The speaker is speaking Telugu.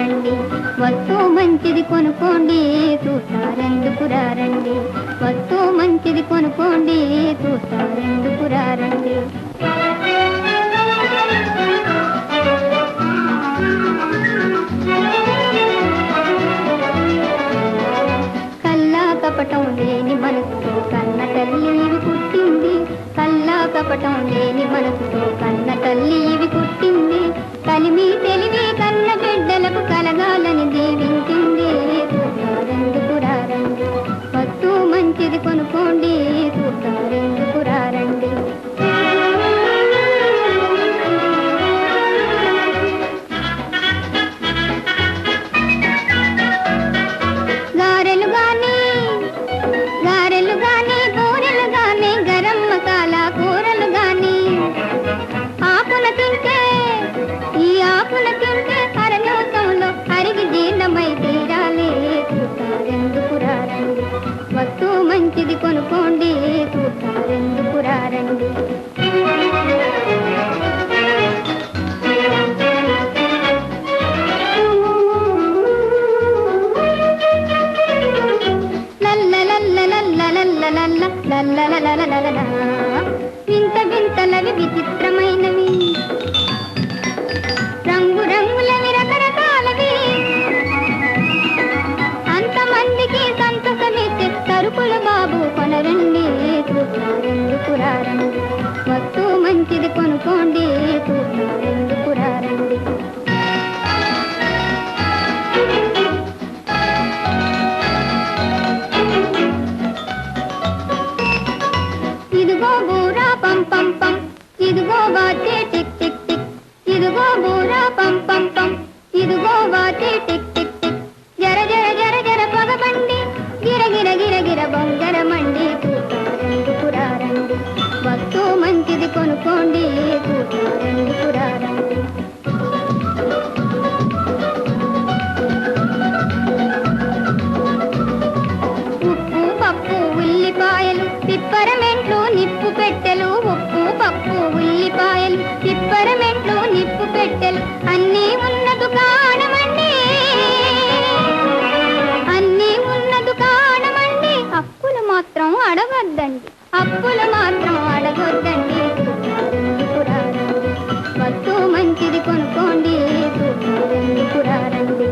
రండి. వస్తువు మంచిది కొనుక్కోండి చూస్తారెందుకు రండి వస్తువు మంచిది కొనుక్కోండి చూస్తారెందుకు రండి కల్లా కపటం లేని మనసుతో కన్న తల్లి ఇవి కుట్టింది కల్లా కపటం లేని మనసుతో కన్న తల్లి ఇవి కుట్టింది కలిమి మంచిది కొనుక్కోండి. ఇంత వింత నవి విచిత్రమైన ఇదిగో వాచే టిక్ టిక్ టిక్ జర జర జర జర పగబండి గిర గిర గిర గిర బొంగర మండి చూస్తారెందుకు పురారండి. వస్తువు మంచిది కొనుక్కోండి చూస్తారెందుకు పురారండి. ఉప్పు పప్పు ఉల్లిపాయలు పిప్పరమెంట్లు నిప్పు పెట్టెలు. ఉప్పు పప్పు ఉల్లిపాయలు పిప్పరమెంట్లు నిప్పు పెట్టెలు. అన్ని తప్పులు మాత్రం అడగొద్దండి పురారండి వస్తూ మంచిది కొనుక్కోండి. పురారండి